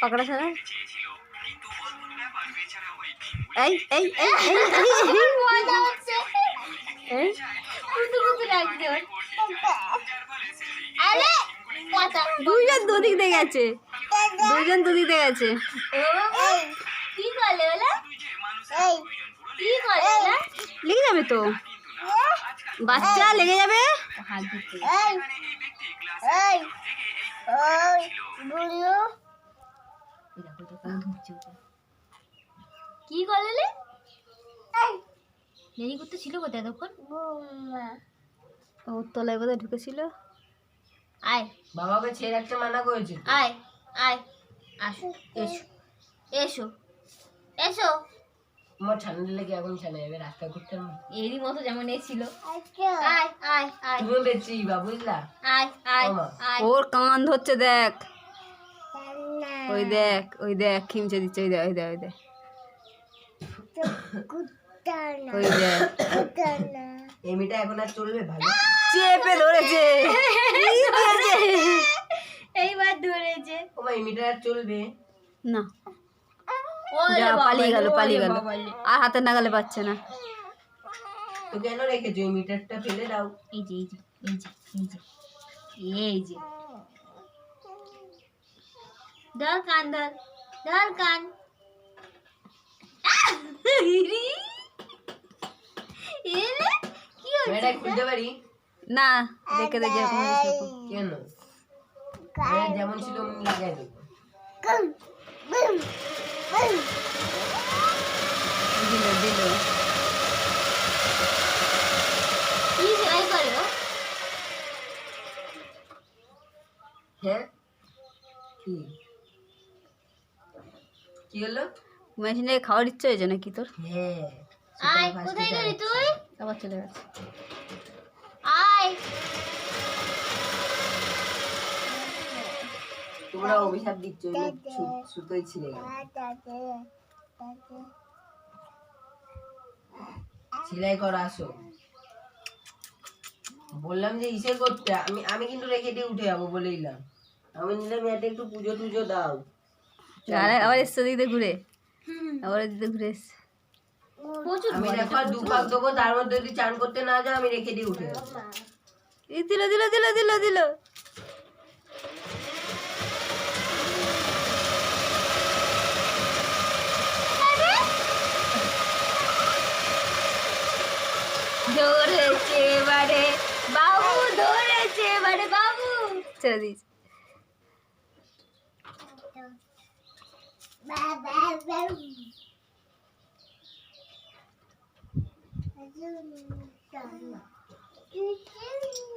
পাকড়া ছাড়া এই এই এই এই দুইজন দুদিক দিয়ে গেছে দুইজন দুদিক দিয়ে গেছে কি করলে ওলা কি করলে ওলা লেগে যাবে তো বাচ্চা লেগে যাবে হাত দিতে কি করলে দেরি করতে ছিল কোথায় তখন? ও তলায় বোধহয় ঢুকেছিল। আয়। বাবাকে ছেড়ে রাখতে মানা করেছে। আয় আয়। আসো এসো। এসো। এসো। আমার ঠান্ডা লেগে এখন ছানা যাবে রাস্তা করতে এরই মতো যেমন এ ছিল। আয় আয় আয়। বা বুঝলা? আয় আয় আয়। ওর কান ধরছে দেখ। ওই দেখ ওই দেখ খিমচে দিচ্ছে ওই দেখ ওই দেখ ওই দেখ। ওই দেখ। এই মেয়েটা এখন আর চলবে ভালো। চেপে ধরেছে। এইবার ধরেছে। ওমা এই মেয়েটা আর চলবে। না। যা পালিয়ে গেল পালিয়ে গেল। আর হাতের নাগালে পাচ্ছে না। তো কেন রেখেছো? এই মিটারটা ফেলে দাও। এই যে এই যে এই যে এই যে। ধর কান ধর ধর কান না দেখে দে যেরকম হয়েছে সেরকম। কেন? যেমন ছিল লাগাই দেবো। দিল দিল? হ্যাঁ? কি? কি হলো? মেশিনে খাওয়ার ইচ্ছে হয়েছে নাকি তোর? হ্যাঁ আয় কোথায় গেলি তুই? আবার চলে গেছে। আয়। তোমরা অভিশাপ দিচ্ছ ওই যে সু- সুতোই ছিঁড়ে সেলাই করা আসো। বললাম যে ইসে করতে আমি আমি কিন্তু রেখে দিয়ে উঠে যাব বলে দিলাম আমি নিলাম একটু পুজো টুজো দাও। আবার এসছে দিতে ঘুরে। আবার দিতে ঘুরে এসছে। আমি দেখো দু পাক দেবো তার মধ্যে যদি চান করতে না যাও আমি রেখে দিয়ে উঠে যাব এই দিল দিল দিল দিল দিল। ধরেছে এবারে বাবু ধরেছে এবারে বাবু। ছেড়ে Thank you.